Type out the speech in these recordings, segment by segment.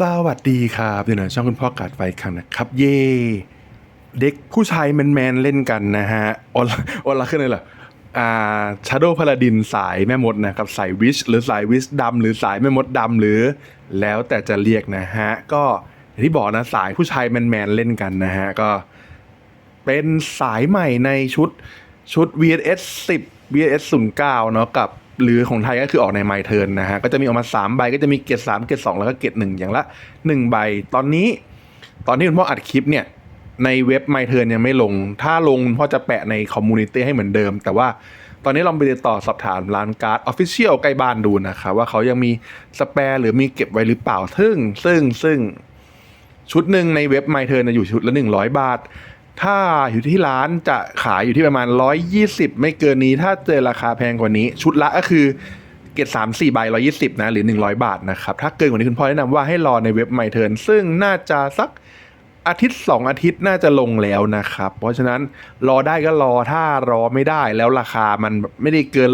สวัสดีครับอยู่ในช่องคุณพ่อกาดไฟครั้งนะครับ เย่เด็กผู้ชายแมนๆเล่นกันนะฮะออนออนละขึ้นเลยเหรออ่าชาโดว์พาราดินสายแม่มดนะครับสายวิชหรือสายวิชดำหรือสายแม่มดดำหรือ แล้วแต่จะเรียกนะฮะ ก็อย่างที่บอกนะสายผู้ชายแมนๆเล่นกันนะฮะ ก็ เป็นสายใหม่ในชุดชุด VS 10 VS 09เนาะกับ หรือของไทยก็คือออกในไมเทิร์นนะฮะก็จะมีออกมา 3 ใบก็จะมีเกรด3เกรด2แล้วก็เกรด1อย่างละ 1 ใบ ตอนนี้ ตอนที่คุณพ่ออัดคลิปเนี่ยในเว็บไมเทิร์นยังไม่ลง ถ้าลงพ่อจะแปะในคอมมูนิตี้ให้เหมือนเดิม แต่ว่าตอนนี้ลองไปติดต่อสอบถามร้านการ์ดออฟฟิเชียลใกล้บ้านดูนะครับว่าเขายังมีสแปร์หรือมีเก็บไว้หรือเปล่าซึ่งซึ่งซึ่งชุดหนึ่งในเว็บไมเทิร์นอยู่ชุดละ 100 บาท ถ้าอยู่ที่ร้านจะขายอยู่ที่ประมาณ 120 ไม่เกินนี้ ถ้าเจอราคาแพงกว่านี้ ชุดละก็คือเกต3 4ใบ120นะ หรือ100บาทนะครับ ถ้าเกินกว่านี้คุณพ่อแนะนำว่าให้รอในเว็บไมเทิร์นซึ่งน่าจะสักอาทิตย์2อาทิตย์น่าจะลงแล้วนะครับ เพราะฉะนั้นรอได้ก็รอถ้ารอไม่ได้แล้วราคามันไม่ได้เกิน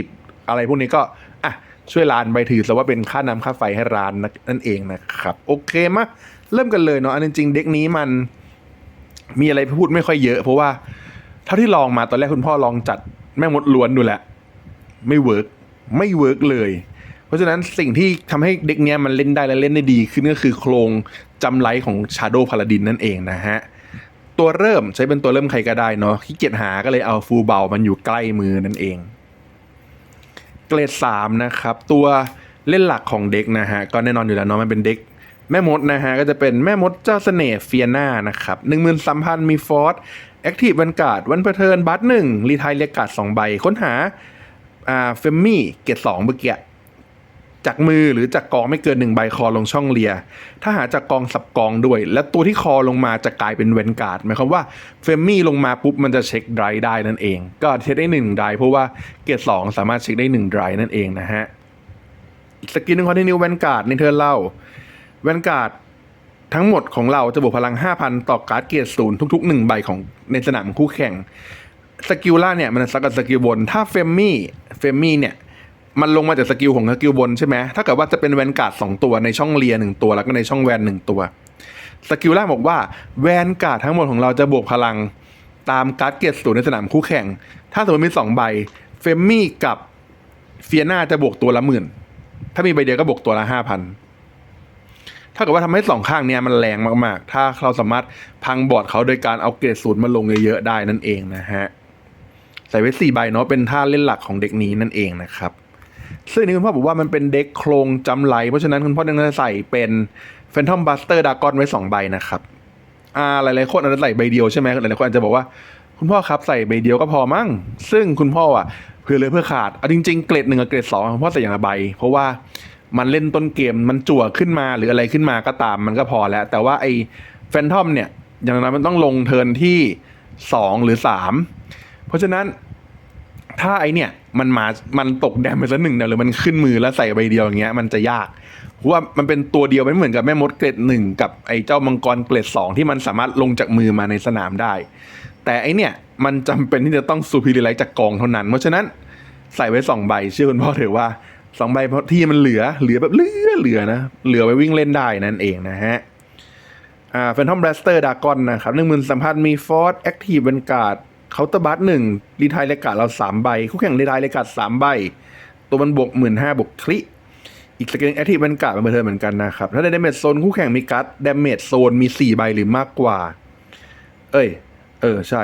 120อะไรพวกนี้ก็อะช่วยร้านไปถือซะว่าเป็นค่าน้ำค่าไฟให้ร้านนั่นเองนะครับ โอเคมาเริ่มกันเลยเนาะอันจริงๆเด็กนี้มัน มีอะไรพูดไม่ค่อยเยอะ เพราะว่าเท่าที่ลองมาตอนแรกคุณพ่อลองจัดแม่มดล้วนดูแหละ ไม่เวิร์กไม่เวิร์กเลย เพราะฉะนั้นสิ่งที่ทำให้เด็กเนี้ยมันเล่นได้และเล่นได้ดีขึ้นก็คือโครงจำไลของ Shadow Paladin นั่นเองนะฮะตัวเริ่มใช้เป็นตัวเริ่มใครก็ได้เนาะขี้เกียจหาก็เลยเอาฟูเบามันอยู่ใกล้มือนั่นเอง เกรด3นะครับตัวเล่นหลักของเด็กนะฮะก็แน่นอนอยู่แล้วเนาะมันเป็นเด็ก แม่มดนะฮะก็จะเป็นแม่มดเจ้าเสน่ห์เฟียนานะครับหนึ่งหมื่นสามพันมีฟอร์สแอคทีฟวันการ์ดวันเพอร์เทิร์นบัตหนึ่งรีไทายเรียกการ์ดสองใบ ค้นหาอ่าเฟมมี่เกรดสองเมื่อกี้จากมือหรือจากกองไม่เกินหนึ่งใบคอลงช่องเลีย ถ้าหาจากกองสับกองด้วย และตัวที่คอลงมาจะกลายเป็นเวนการ์ดหมายความว่าเฟมมี่ลงมาปุ๊บมันจะเช็คไดรได้นั่นเอง ก็เช็คได้หนึ่งไดรเพราะว่าเกรดสองสามารถเช็คได้หนึ่งไดรนั่นเองนะฮะสกินหนึ่งคอนติเนียแวนการ์ดในเทิร์นเล่า แวนการ์ดทั้งหมดของเราจะบวกพลัง 5,000 ต่อการ์ดเกียร์ศูนย์ทุก ๆ 1 ใบของในสนามคู่แข่ง สกิลล่าเนี่ยมันสักกับสกิลบน ถ้าเฟมมี่ เฟมมี่เนี่ย มันลงมาจากสกิลของสกิลบนใช่ไหม ถ้าเกิดว่าจะเป็นแวนการ์ดสองตัวในช่องเลียหนึ่งตัว แล้วก็ในช่องแวนหนึ่งตัว สกิลล่าบอกว่าแวนการ์ดทั้งหมดของเราจะบวกพลังตามการ์ดเกียร์ศูนย์ในสนามคู่แข่ง ถ้าสมมติมีสองใบ เฟมมี่กับเฟียนาจะบวกตัวละหมื่น ถ้ามีใบเดียวก็บวกตัวละห้าพัน ถ้าเกิดว่าทำให้สองข้างเนี้ยมันแรงมากๆ ถ้าเราสามารถพังบอร์ดเขาโดยการเอาเกรดศูนย์มาลงเยอะๆได้นั่นเองนะฮะใส่ไว้สี่ใบเนาะเป็นท่าเล่นหลักของเด็กนี้นั่นเองนะครับซึ่งนี่คุณพ่อบอกว่ามันเป็นเด็กโครงจำไหล เพราะฉะนั้นคุณพ่อยังจะใส่เป็น Phantom Buster Dragon ไว้สองใบนะครับอ่าหลายๆคนอาจจะใส่ใบเดียวใช่ไหมหลายๆคนอาจจะบอกว่า คุณพ่อครับใส่ใบเดียวก็พอมั้งซึ่งคุณพ่ออะเพื่อเลยเพื่อขาดเอาจริงๆเกรดหนึ่งกับเกรดสองคุณพ่อใส่อย่างละใบ เพราะว่า มันเล่นต้นเกมมันจั่วขึ้นมาหรืออะไรขึ้นมาก็ตามมันก็พอแล้ว แต่ว่าไอ้แฟนทอมเนี่ย อย่างนั้นมันต้องลงเทินที่สองหรือสามเพราะฉะนั้นถ้าไอเนี่ยมันมา มันตกแดมไปสักหนึ่งเดียวหรือมันขึ้นมือแล้วใส่ใบเดียวอย่างเงี้ยมันจะยาก เพราะว่ามันเป็นตัวเดียวไม่เหมือนกับแม่มดเกรดหนึ่งกับไอเจ้ามังกรเกรดสองที่มันสามารถลงจากมือมาในสนามได้ แต่ไอเนี่ยมันจำเป็นที่จะต้องซูพิริไลท์จากกองเท่านั้น เพราะฉะนั้นใส่ไว้สองใบเชื่อคุณพ่อเถอะว่า สองใบเพราะที่มันเหลือเหลือแบบเหลือเหลือนะเหลือไว้วิ่งเล่นได้นั่นเองนะฮะอ่าแฟนทอมแบสเตอร์ดากอนนะครับหนึ่งหมื่นสามพันมีฟอร์สแอคทีฟเวนการ์ดเคาน์เตอร์บัตหนึ่งรีไทยเลกาดเราสามใบ คู่แข่งรีไทายเลกาดสามใบ ตัวมันบวกหมื่นห้าบวกคลิอีกสกิลแอคทีฟเวนการ์ดเป็นเบอร์เทิร์เหมือนกันนะครับ ถ้าได้ดเมจโซนคู่แข่งมีการ์ดดเมจโซนมีสี่ใบหรือมากกว่า เอ้ย เออใช่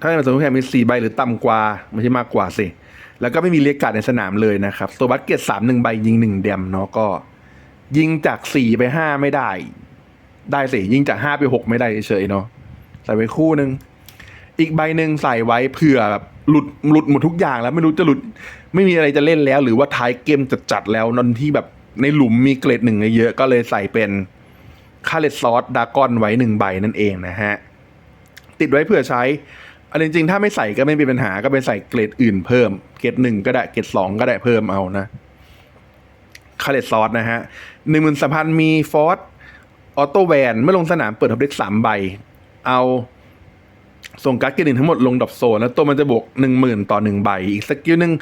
ถ้าดเมจโซนคู่แข่งมีสี่ใบหรือต่ำกว่าไม่ใช่มากกว่าสิ แล้วก็ไม่มีเลียกาดในสนามเลยนะครับตัวบัตเกตสามหนึ่งใบยิงหนึ่งเดมเนาะก็ ยิงจากสี่ไปห้าไม่ได้ ได้สิยิงจากห้าไปหกไม่ได้เฉยเนาะใส่ไว้คู่หนึ่งอีกใบหนึ่งใส่ไว้เผื่อแบบหลุดหลุดหมดทุกอย่างแล้วไม่รู้จะหลุด ไม่มีอะไรจะเล่นแล้ว หรือว่าท้ายเกมจะจัดแล้วนนที่แบบในหลุมมีเกรดหนึ่งเยอะก็เลยใส่เป็นคาเลตซอสดากอนไว้หนึ่งใบนั่นเองนะฮะ ติดไว้เผื่อใช้ อันจริงๆถ้าไม่ใส่ก็ไม่มีปัญหาก็ไปใส่เกรดอื่นเพิ่ม เกรดหนึ่งก็ได้เกรดสองก็ได้เพิ่มเอานะคาเลตซอสนะฮะหนึ่งหมื่นสพันมีฟอร์สออโต้แวนเมื่อลงสนามเปิดทับเด็กสามใบ เอาส่งการ์ดเกรดหนึ่งทั้งหมดลงดรอปโซนแล้วตัวมันจะบวกหนึ่งหมื่นต่อหนึ่งใบ อีกสกิลหนึ่ง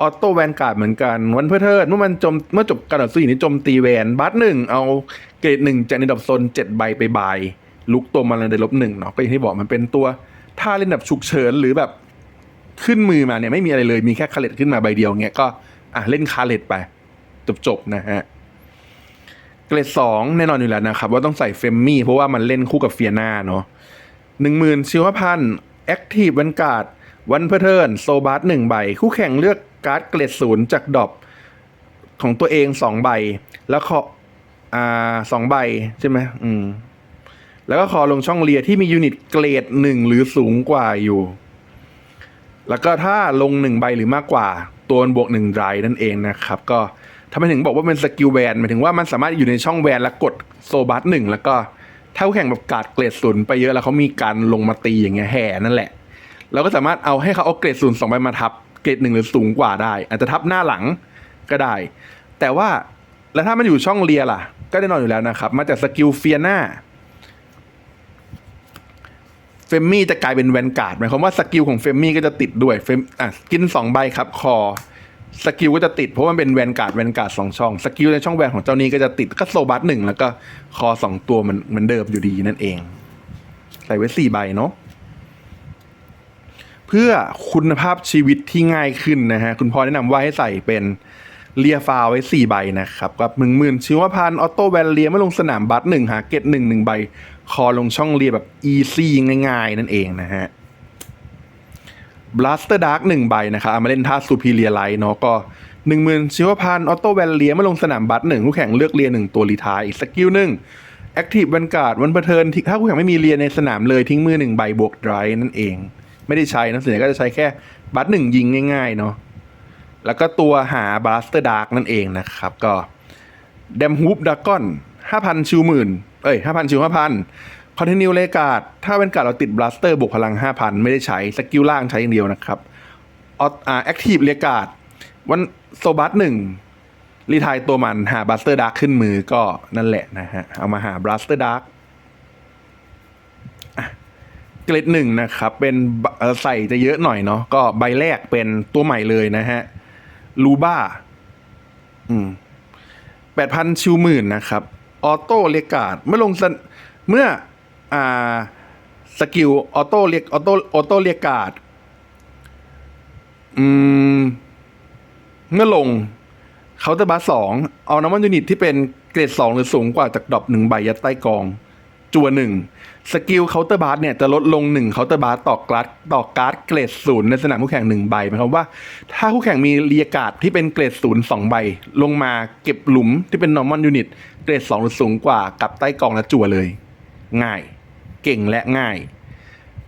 ออโต้แวนการ์ดเหมือนกัน วันเพื่อเทิร์นเมื่อมันจมเมื่อจบการต่อสู้อย่างนี้จมตีแวนบัตหนึ่งเอาเกรดหนึ่งจากในดับโซนเจ็ดใบไปบายลุกตัวมันเลยได้ลบหนึ่งเนาะก็อย่างที่บอกมันเป็นตัว ถ้าเล่นแบบฉุกเฉินหรือแบบขึ้นมือมาเนี่ยไม่มีอะไรเลยมีแค่คาเลตขึ้นมาใบเดียวเงี้ยก็อะเล่นคาเลตไป จบๆนะฮะเกรดสองแน่นอนอยู่แล้วนะครับ ว่าต้องใส่เฟมมี่เพราะว่ามันเล่นคู่กับเฟียนาเนาะหนึ่งหมื่นชิวพันแอคทีฟวันการ์ดวันเพอร์เทิร์นโซบาร์หนึ่งใบ คู่แข่งเลือกการ์ดเกรดศูนย์จากดอปของตัวเองสองใบ แล้วขออ่าสองใบใช่ไหมอืม แล้วก็ขอลงช่องเลียที่มียูนิตเกรดหนึ่งหรือสูงกว่าอยู่ แล้วก็ถ้าลงหนึ่งใบหรือมากกว่า ตัวบวกหนึ่งไรนั่นเองนะครับ ก็ทำไมถึงบอกว่าเป็นสกิลแวนหมายถึงว่ามันสามารถอยู่ในช่องแวนแล้วกดโซบัสหนึ่งแล้วก็ถ้าแข่งแบบกาดเกรดศูนย์ไปเยอะแล้วเขามีการลงมาตีอย่างเงี้ยแห่นั่นแหละเราก็สามารถเอาให้เขาเอาเกรดศูนย์สองใบมาทับเกรดหนึ่งหรือสูงกว่าได้ อาจจะทับหน้าหลังก็ได้ แต่ว่าแล้วถ้ามันอยู่ช่องเลียล่ะ ก็แน่นอนอยู่แล้วนะครับ มาจากสกิลเฟียนา เฟมมี่จะกลายเป็นแวนการ์ดหมายความว่าสกิลของเฟมมี่ก็จะติดด้วยเฟมอะกินสองใบครับคอสกิลก็จะติดเพราะมันเป็นแวนการ์ดแวนการ์ดสองช่องสกิลในช่องแวนของเจ้านี้ก็จะติดก็โซบัสหนึ่งแล้วก็คอสองตัวมือนเหมือนเดิมอยู่ดีนั่นเอง ใส่ไว้สี่ใบเนาะเพื่อคุณภาพชีวิตที่ง่ายขึ้นนะฮะคุณพ่อแนะนำว่าให้ใส่เป็น เลียฟาวไว้สี่ใบนะครับกับหนึ่งหมื่นชิวพันออโต้แวนเลียเมื่อลงสนามบัตหนึ่งหาเกตหนึ่งหนึ่งใบ คอลงช่องเลียแบบอีซี่ง่ายๆ นั่นเองนะฮะบลัสเตอร์ดาร์กหนึ่งใบนะครับมาเล่นท่าซูพีเรียไลท์เนาะก็หนึ่งหมื่นชิวพันออโต้แวนเลียเมื่อลงสนามบัตหนึ่งคู่แข่งเลือกเลียหนึ่งตัวรีทายอีกสกิลหนึ่งแอคทีฟวันการ์ดวันเทินถ้าคู่แข่งไม่มีเลียในสนามเลยทิ้งมือหนึ่งใบบวกไดรนั่นเอง ไม่ได้ใช้นะส่วนใหญ่ก็จะใช้แค่บัตหนึ่งยิงง่ายๆเนาะ แล้วก็ตัวหาบลัสเตอร์ดาร์กนั่นเองนะครับ ก็เดมฮูปดากอนห้าพันชิวหมื่นเอ้ยห้าพันชิวห้าพันคอนตินียเลกาดถ้าเป็นการเราติดบลัสเตอร์บวกพลังห้าพันไม่ได้ใช้สกิลล่างใช้อย่างเดียวนะครับออ่าแอคทีฟเลกาดวันโซบัสหนึ่งรีทายตัวมันหาบลัสเตอร์ดาร์กขึ้นมือก็นั่นแหละนะฮะ เอามาหาบลัสเตอร์ดาร์กเกรดหนึ่งนะครับ เป็นใส่จะเยอะหน่อยเนาะก็ใบแรกเป็นตัวใหม่เลยนะฮะ ลูบ้าอืมแปดพันชิวหมื่นนะครับ ออโต้เรียกการ์ดเมื่อลงเมื่ออ่าสกิลออโต้เรียกออโต้ออโต้เรียกการ์ดอืม เมื่อลงเคาน์เตอร์บาร์สองเอาน้ำมันยูนิตที่เป็นเกรดสองหรือสูงกว่าจากดรอปหนึ่งใบยัดใต้กอง จัวหนึ่งสกิลเคาน์เตอร์บาร์เนี่ยจะลดลงหนึ่งเคาน์เตอร์บาร์ต่อการ์ดต่อการ์ดเกรดศูนย์ในสนามคู่แข่งหนึ่งใบหมายความว่า ถ้าคู่แข่งมีเรียกาดที่เป็นเกรดศูนย์สองใบ ลงมาเก็บหลุมที่เป็น normal unit เกรดสองหรือสูงกว่ากับใต้กองและจั่วเลย ง่าย เก่งและง่าย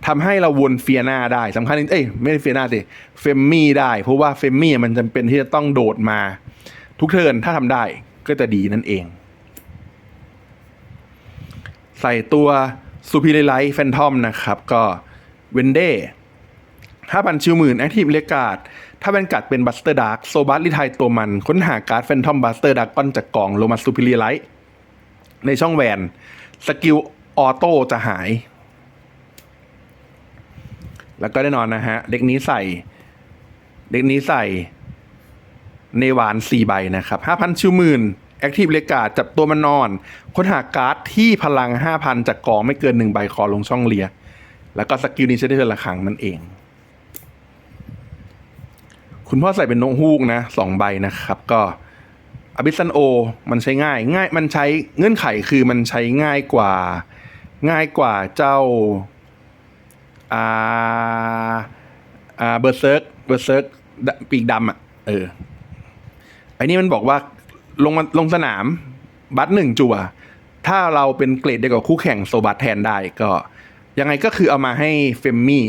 ทำให้เราวนเฟียนาได้สำคัญเอ้ยไม่ใช่เฟียนาสิเฟมมี่ได้ เพราะว่าเฟมมี่มันจำเป็นที่จะต้องโดดมา ทุกเทิร์นถ้าทำได้ก็จะดีนั่นเอง ใส่ตัวซูพิไลท์แฟนทอมนะครับ ก็เวนเด้ห้าพันชิวหมื่นแอคทีฟเลกาดถ้าเป็นกัดเป็นบัสเตอร์ดาร์กโซบัสลิทายตัวมัน ค้นหาการ์ดแฟนทอมบัสเตอร์ดาร์กก้อนจากกล่องลงมาซูพิไลท์ในช่องแวน สกิลออโต้จะหาย แล้วก็แน่นอนนะฮะ เด็กนี้ใส่ เด็กนี้ใส่ เนวานสี่ใบนะครับห้าพันชิวหมื่น แอคทีฟเลกาดจับตัวมันนอน ค้นหาการ์ดที่พลังห้าพันจากกองไม่เกินหนึ่งใบคอลงช่องเลีย แล้วก็สกิลนี้ใช้ได้เทือละครั้งนั่นเอง คุณพ่อใส่เป็นนกฮูกนะสองใบนะครับ ก็อบิสันโอ มันใช้ง่าย ง่ายมันใช้เงื่อนไขคือมันใช้ง่ายกว่าง่ายกว่าเจ้าอ่าอ่าเบอร์เซิร์กเบอร์เซิร์กปีกดำอะเออไอ้นี่มันบอกว่า ลงมาลงสนาม บัตหนึ่งจั่ว ถ้าเราเป็นเกรดเดียวกับคู่แข่งโซบัตแทนได้ก็ ยังไงก็คือเอามาให้เฟมมี่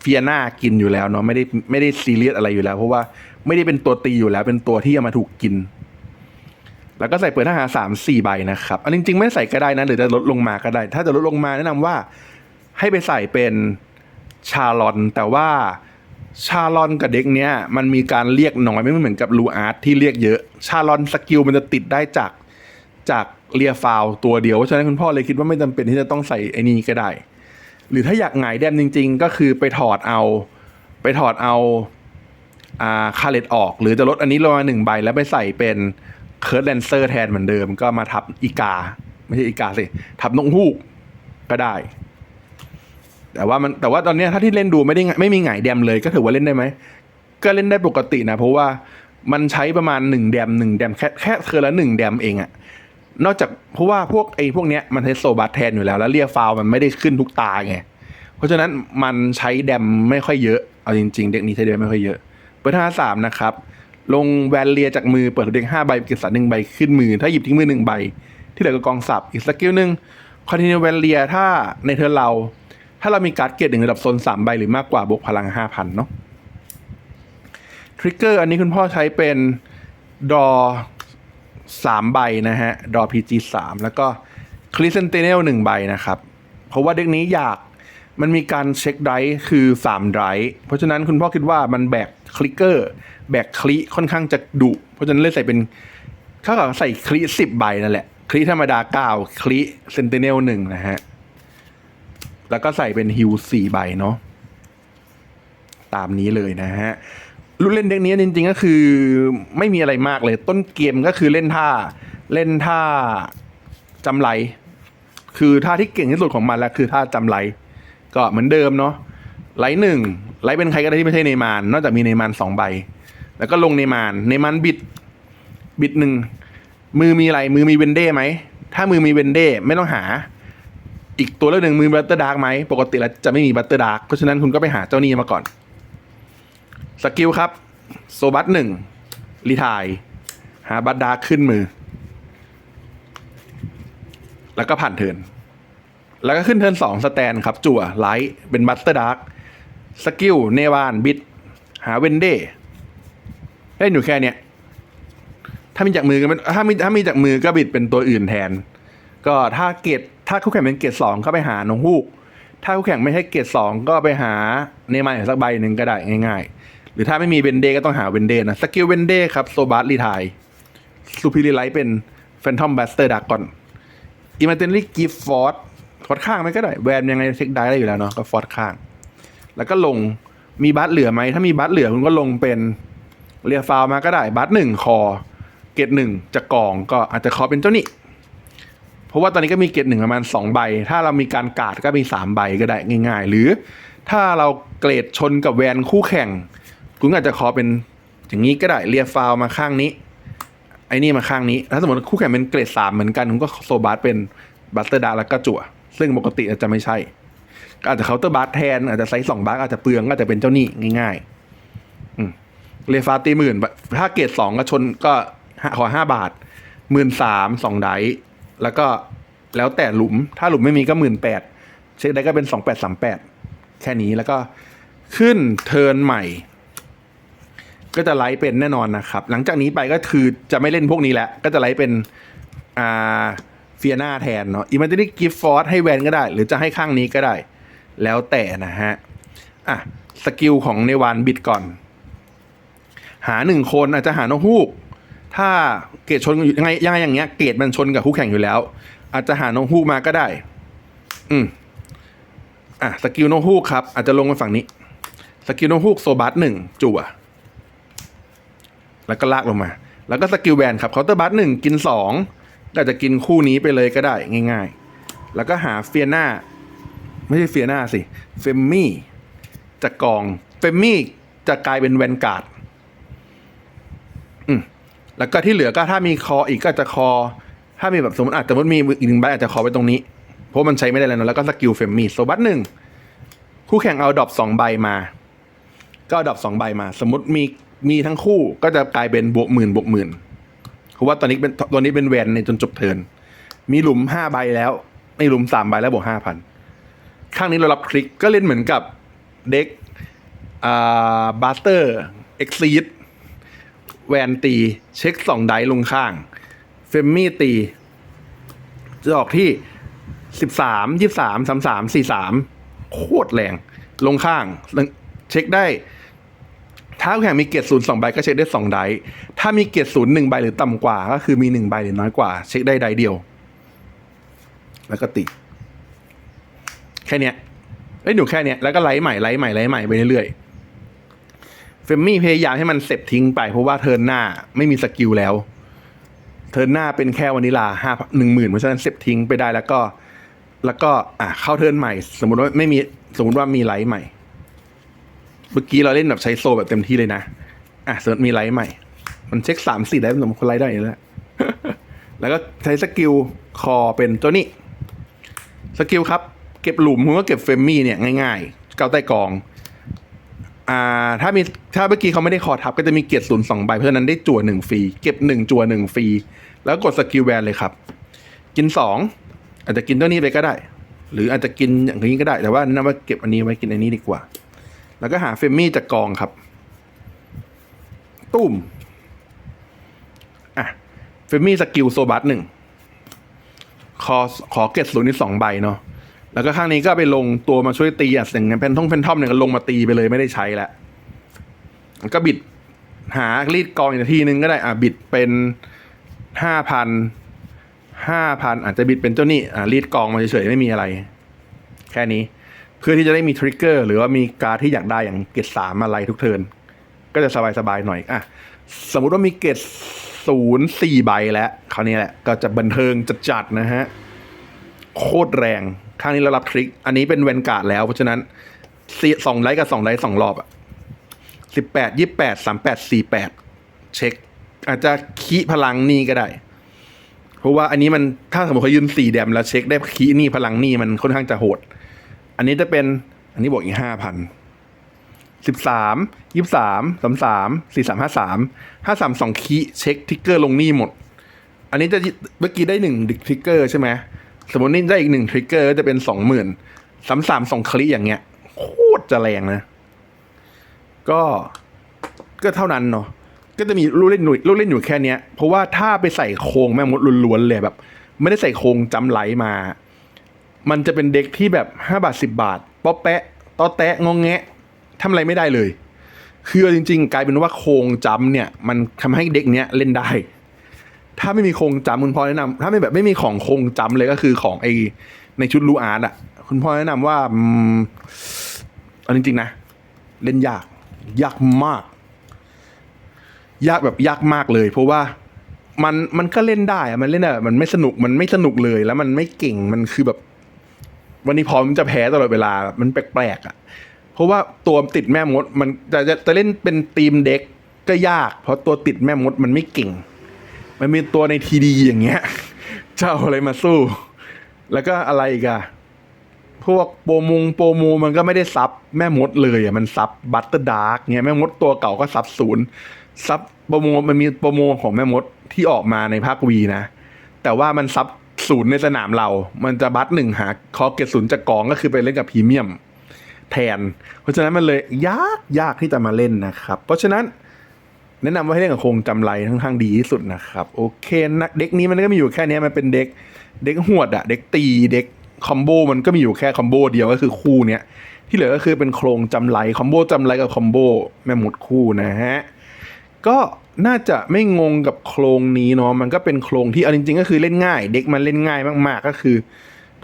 เฟียนากินอยู่แล้วเนาะไม่ได้ไม่ได้ซีเรียสอะไรอยู่แล้ว เพราะว่าไม่ได้เป็นตัวตีอยู่แล้ว เป็นตัวที่เอามาถูกกิน แล้วก็ใส่เปิดทหารสามสี่ใบนะครับ อันจริง ๆ ไม่ใส่ก็ได้นะหรือจะลดลงมาก็ได้ ถ้าจะลดลงมาแนะนำว่าให้ไปใส่เป็นชาลอนแต่ว่า ชาลอนกับเด็กเนี้ยมันมีการเรียกน้อยไม่เหมือนกับลูอาร์ตที่เรียกเยอะ ชาลอนสกิลมันจะติดได้จากจากเรียฟาวตัวเดียวเพราะฉะนั้นคุณพ่อเลยคิดว่าไม่จำเป็นที่จะต้องใส่ไอ้นี่ก็ได้ หรือถ้าอยากหงายแดมจริง ๆ ก็คือไปถอดเอา ไปถอดเอาอ่าคาเลตออก หรือจะลดอันนี้ลงมาหนึ่งใบแล้วไปใส่เป็นเคิร์ดแลนเซอร์แทนเหมือนเดิม ก็มาทับอีกา ไม่ใช่อีกาสิ ทับนกฮูกก็ได้ แต่ว่ามันแต่ว่าตอนนี้ถ้าที่เล่นดูไม่ได้ไม่มีไงายแดมเลยก็ถือว่าเล่นได้ไหม ก็เล่นได้ปกตินะ เพราะว่ามันใช้ประมาณหนึ่งแดมหนึ่งแดมแค่แค่เธอละหนึ่งแดมเองอะนอกจากเพราะว่าพวกไอ้พวกเนี้ยมันใช้โซบัสแทนอยู่แล้ว แล้วเรียฟาวมันไม่ได้ขึ้นทุกตาไงเพราะฉะนั้นมันใช้แดมไม่ค่อยเยอะเอาจริง ๆ เด็กนี้ใช้แดมไม่ค่อยเยอะเปิดท่าสามนะครับลงแวนเลียจากมือเปิดเด็กห้าใบเก็บสันหนึ่งใบขึ้นมือ ถ้าหยิบทิ้งมือหนึ่งใบ ที่เหลือก็กองสับอีกสกิลหนึ่งคอนติเนียแวนเลียถ้าในเทอเรา ถ้าเรามีการ์ดเกรดหนึ่งระดับโซนสามใบหรือมากกว่าบวกพลังห้าพันเนาะทริกเกอร์อันนี้คุณพ่อใช้เป็นดอสามใบนะฮะ ดอ PG สามแล้วก็คลิสเซนเตเนลหนึ่งใบนะครับ เพราะว่าเด็กนี้อยากมันมีการเช็คไดร์คือ3ไดร์เพราะฉะนั้นคุณพ่อคิดว่ามันแบกคลิกเกอร์ แบกคลิค่อนข้างจะดุเพราะฉะนั้นเลยใส่เป็นเท่ากับใส่คลิสิบใบนั่นแหละ คลิธรรมดาเก้าคลิเซนเตเนลหนึ่งนะฮะ แล้วก็ใส่เป็นฮิวสี่ใบเนาะตามนี้เลยนะฮะลูกเล่นเด็กนี้จริงๆก็คือไม่มีอะไรมากเลย ต้นเกมก็คือเล่นท่าเล่นท่าจำไร คือท่าที่เก่งที่สุดของมันแล้วคือท่าจำไร ก็เหมือนเดิมเนาะไลท์หนึ่งไลท์เป็นใครก็ได้ที่ไม่ใช่เนมาน นอกจากมีเนมานสองใบ แล้วก็ลงเนมานเนมานบิดบิดหนึ่งมือมีอะไรมือมีเวนเด้ไหมถ้ามือมีเวนเด้ไม่ต้องหา อีกตัวเลือกหนึ่งมือบัตเตอร์ดาร์กไหมปกติแล้วจะไม่มีบัตเตอร์ดาร์กเพราะฉะนั้นคุณก็ไปหาเจ้านี้มาก่อนสกิลครับโซบัตหนึ่งรีทายหาบัตดาร์กขึ้นมือ แล้วก็ผ่านเทินแล้วก็ขึ้นเทินสองสแตนครับ จั่วไลท์เป็นบัตเตอร์ดาร์กสกิลเนวานบิดหาเวนเด้ได้อยู่แค่เนี้ยถ้ามีจากมือก็ไม่ถ้ามีถ้ามีจากมือก็บิดเป็นตัวอื่นแทน ก็ถ้าเกรด ถ้าคู่แข่งเป็นเกรดสองก็ไปหานงฮูก ถ้าคู่แข่งไม่ใช่เกรดสองก็ไปหาเนมายสักใบหนึ่งก็ได้ง่ายๆ หรือถ้าไม่มีเวนเดก็ต้องหาเวนเดนะสกิลเวนเดครับโซบัสรีไทยซูพิริไลท์เป็นแฟนทอมบัสเตอร์ดาก่อนอิมาเทนลี่กิฟฟอร์ดฟอร์ดข้างไม่ก็ได้แวนยังไงเช็คได้ได้อยู่แล้วเนาะก็ฟอร์ดข้าง แล้วก็ลงมีบัสเหลือไหมถ้ามีบัสเหลือคุณก็ลงเป็นเรียฟาวมาก็ได้บัสหนึ่งคอเกรดหนึ่งจะกองก็อาจจะขอเป็นเจ้านี่ เพราะว่าตอนนี้ก็มีเกรดหนึ่งประมาณสองใบ ถ้าเรามีการกาดก็มีสามใบก็ได้ง่ายๆ หรือถ้าเราเกรดชนกับแวนคู่แข่ง คุณอาจจะขอเป็นอย่างนี้ก็ได้เรียฟาวมาข้างนี้ไอ้นี่มาข้างนี้ ถ้าสมมติคู่แข่งเป็นเกรดสามเหมือนกันคุณก็โซบาร์เป็นบัตเตอร์ดาแล้วก็จั่ว ซึ่งปกติอาจจะไม่ใช่ก็อาจจะเคาน์เตอร์บาร์แทน อาจจะไซส์สองบาร์อาจจะเปลืองอาจจะเป็นเจ้าหนี่ง่ายๆเรียฟาตีหมื่นถ้าเกรดสองก็ชนก็ขอห้าบาทหมื่นสามสองได แล้วก็แล้วแต่หลุมถ้าหลุมไม่มีก็หมื่นแปดเช็คได้ก็เป็นสองแปดสามแปดแค่นี้แล้วก็ขึ้นเทิร์นใหม่ ก็จะไลฟ์เป็นแน่นอนนะครับ หลังจากนี้ไปก็คือจะไม่เล่นพวกนี้แล้ว ก็จะไลฟ์เป็นอ่าเฟียนาแทนเนาะอิม a จิ n กิฟฟอร์ให้แวนก็ได้ หรือจะให้ข้างนี้ก็ได้ แล้วแต่นะฮะ อะ สกิลของในวานบิดก่อน หาหนึ่งคนอาจจะหานกฮูก ถ้าเกรดชนยังไงยังไงอย่างเงี้ยเกรดมันชนกับคู่แข่งอยู่แล้ว อาจจะหานกฮูกมาก็ได้ อืมอะสกิลนกฮูกครับ อาจจะลงมาฝั่งนี้ สกิลนกฮูกโซบัสหนึ่งจั่วแล้วก็ลากลงมา แล้วก็สกิลแวนครับเคาน์เตอร์บัสหนึ่งกินสองก็อาจจะกินคู่นี้ไปเลยก็ได้ง่าย ๆ แล้วก็หาเฟียนาไม่ใช่เฟียนาสิเฟมมี่จะกองเฟมมี่จะกลายเป็นแวนการ์ด แล้วก็ที่เหลือก็ถ้ามีคออีกก็จะคอ ถ้ามีแบบสมมติอาจจะสมมติมีอีกหนึ่งใบอาจจะคอไว้ตรงนี้ เพราะมันใช้ไม่ได้แล้วนะแล้วก็สกิลเฟมมีโซบัสหนึ่งคู่แข่งเอาดอปสองใบมา ก็เอาดอปสองใบมา สมมติมีมีทั้งคู่ก็จะกลายเป็นบวกหมื่นบวกหมื่นเพราะว่าตอนนี้เป็นตอนนี้เป็นแวนในจนจบเทินมีหลุมห้าใบแล้วในหลุมสามใบแล้วบวกห้าพันข้างนี้เรารับคลิกก็เล่นเหมือนกับเด็กอ่าบาสเตอร์เอ็กซีด แวนตี เช็คสองไดลงข้าง เฟมมี่ตี จะออกที่สิบสามยี่สามสามสามสี่สามโคตรแรง ลงข้าง เช็คได้ ถ้าแข่งมีเกียรติศูนย์สองใบก็เช็คได้สองไดส์ถ้ามีเกียรติศูนย์หนึ่งใบหรือต่ำกว่า ก็คือมีหนึ่งใบหรือน้อยกว่า เช็คได้ไดส์เดียว แล้วก็ติ แค่เนี้ยเอ้หนูแค่เนี้ยแล้วก็ไลท์ใหม่ไลท์ใหม่ไลท์ใหม่ไปเรื่อย เฟมมี่พยายามให้มันเสร็จทิ้งไป เพราะว่าเทิร์นหน้าไม่มีสกิลแล้ว เทิร์นหน้าเป็นแค่วานิลาห้าหนึ่งหมื่นเพราะฉะนั้นเสร็จทิ้งไปได้แล้วก็ แล้วก็อะเข้าเทิร์นใหม่ สมมติว่าไม่มีสมมติว่ามีไลท์ใหม่ เมื่อกี้เราเล่นแบบใช้โซแบบเต็มที่เลยนะอะสมมติมีไลท์ใหม่ มันเช็คสามสี่ได้สมมติคนไลท์ได้แล้วแล้วก็ใช้สกิลคอเป็นตัวนี้สกิลครับ เก็บหลุมคุณก็เก็บเฟมมี่เนี่ยง่ายๆเก้าใต้กอง อ่าถ้ามีถ้าเมื่อกี้เขาไม่ได้คอทับก็จะมีเกียรติศูนย์สองใบเพราะฉะนั้นได้จั่วหนึ่งฟรีเก็บหนึ่งจั่วหนึ่งฟรีแล้วกดสกิลแวนเลยครับ กินสองอาจจะกินตัวนี้ไปก็ได้ หรืออาจจะกินอย่างนี้ก็ได้แต่ว่าแนะนว่าเก็บอันนี้ไว้กินอันนี้ดีกว่า แล้วก็หาเฟมมี่จากกองครับ ตุ้มอะเฟมมี่สกิลโซบัสหนึ่งขอขอเกตศูนย์นี่สองใบเนาะ แล้วก็ข้างนี้ก็ไปลงตัวมาช่วยตีอะอย่างเงี้ยเพนท่องเพนทอมเนี่ยก็ลงมาตีไปเลยไม่ได้ใช้แล้วก็บิดหารีดกองอีกทีนึงก็ได้อะบิดเป็นห้าพันห้าพันอาจจะบิดเป็นเจ้านี่อะรีดกองมาเฉยๆไม่มีอะไร แค่นี้ เพื่อที่จะได้มีทริกเกอร์หรือว่ามีการที่อยากได้อย่างเกตสามอะไรทุกเทิร์นก็จะสบายๆหน่อยอะสมมุติว่ามีเกตศูนย์สี่ใบแล้วคราวนี้แหละ ก็จะบันเทิงจัดๆนะฮะ โคตรแรง ข้างนี้เรารับทริก อันนี้เป็นเวนการ์ดแล้ว เพราะฉะนั้นสองไลท์กับสองไลท์สองรอบอะสิบแปดยี่แปดสามแปดสี่แปดเช็ค อาจจะคีพลังนี่ก็ได้ เพราะว่าอันนี้มันถ้าสมมติเขายืนสี่แดมแล้วเช็คได้คีนี่พลังนี่มันค่อนข้างจะโหด อันนี้จะเป็นอันนี้บอกอีกห้าพันสิบสามยี่สามสามสามสี่สามห้าสามห้าสามสองคีเช็คทิกเกอร์ลงนี่หมด อันนี้จะเมื่อกี้ได้หนึ่งทริกเกอร์ใช่ไหม สมมตินี่ได้อีกหนึ่งทริกเกอร์จะเป็นสองหมื่นสามสามสองคลิอย่างเงี้ย โคตรจะแรงนะ ก็ก็เท่านั้นเนาะก็จะมีลูกเล่นหนุ่ยลูกเล่นอยู่แค่เนี้ย เพราะว่าถ้าไปใส่โครงแม่มดล้วนๆเลยแบบ ไม่ได้ใส่โครงจำไหลมา มันจะเป็นเด็กที่แบบห้าบาทสิบบาทป๊อปแปะตอแตะงงแงะทำอะไรไม่ได้เลย คือจริง ๆ กลายเป็นว่าโครงจำเนี่ย มันทำให้เด็กเนี้ยเล่นได้ ถ้าไม่มีโครงจำคุณพ่อแนะนำถ้าไม่แบบไม่มีของโครงจำเลยก็คือของไอในชุดลูอาร์ตอะ คุณพ่อแนะนำว่าอืมเอาจริงๆนะ เล่นยาก ยากมาก ยากแบบยากมากเลย เพราะว่ามันมันก็เล่นได้อะมันเล่นได้แบบมันไม่สนุกมันไม่สนุกเลย แล้วมันไม่เก่งมันคือแบบ วันนี้พร้อมจะแพ้ตลอดเวลาแบบมันแปลกๆอะ เพราะว่าตัวติดแม่มด มันจะจะจะเล่นเป็นทีมเด็กก็ยาก เพราะตัวติดแม่มดมันไม่เก่ง มันมีตัวในทีดีอย่างเงี้ยจะเอาอะไรมาสู้ แล้วก็อะไรอีกอะพวกโปรมงโปรโมมันก็ไม่ได้ซับแม่มดเลยอะมันซับบัตเตอร์ดาร์กเงี้ยแม่มดตัวเก่าก็ซับศูนย์ซับโปรโมมันมีโปรโมของแม่มดที่ออกมาในภาควีนะ แต่ว่ามันซับศูนย์ในสนามเรา มันจะบัตหนึ่งหาคอเกตศูนย์จากกองก็คือไปเล่นกับพรีเมียมแทน เพราะฉะนั้นมันเลยยากยากที่จะมาเล่นนะครับ เพราะฉะนั้น แนะนำว่าให้เล่นกับโครงจำไรค่อนข้างดีที่สุดนะครับ โอเคนะเด็กนี้มันก็มีอยู่แค่นี้มันเป็นเด็กเด็กหวดอะเด็กตีเด็กคอมโบมันก็มีอยู่แค่คอมโบเดียวก็คือคู่เนี้ยที่เหลือก็คือเป็นโครงจำไรคอมโบจำไรกับคอมโบแม่หมดคู่นะฮะก็น่าจะไม่งงกับโครงนี้เนาะมันก็เป็นโครงที่เอาจริงๆก็คือเล่นง่าย เด็กมันเล่นง่ายมากๆก็คือ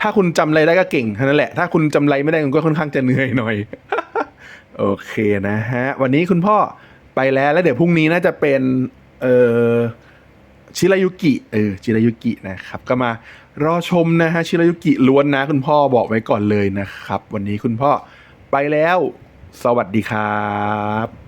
ถ้าคุณจำอะไรได้ก็เก่งเท่านั้นแหละ ถ้าคุณจำอะไรไม่ได้คุณก็ค่อนข้างจะเหนื่อยหน่อย โอเคนะฮะ วันนี้คุณพ่อ ไปแล้วแล้วเดี๋ยวพรุ่งนี้น่าจะเป็นเออชิรายุกิเออชิรายุกินะครับ ก็มารอชมนะฮะชิรายุกิล้วนนะ คุณพ่อบอกไว้ก่อนเลยนะครับ วันนี้คุณพ่อไปแล้ว สวัสดีครับ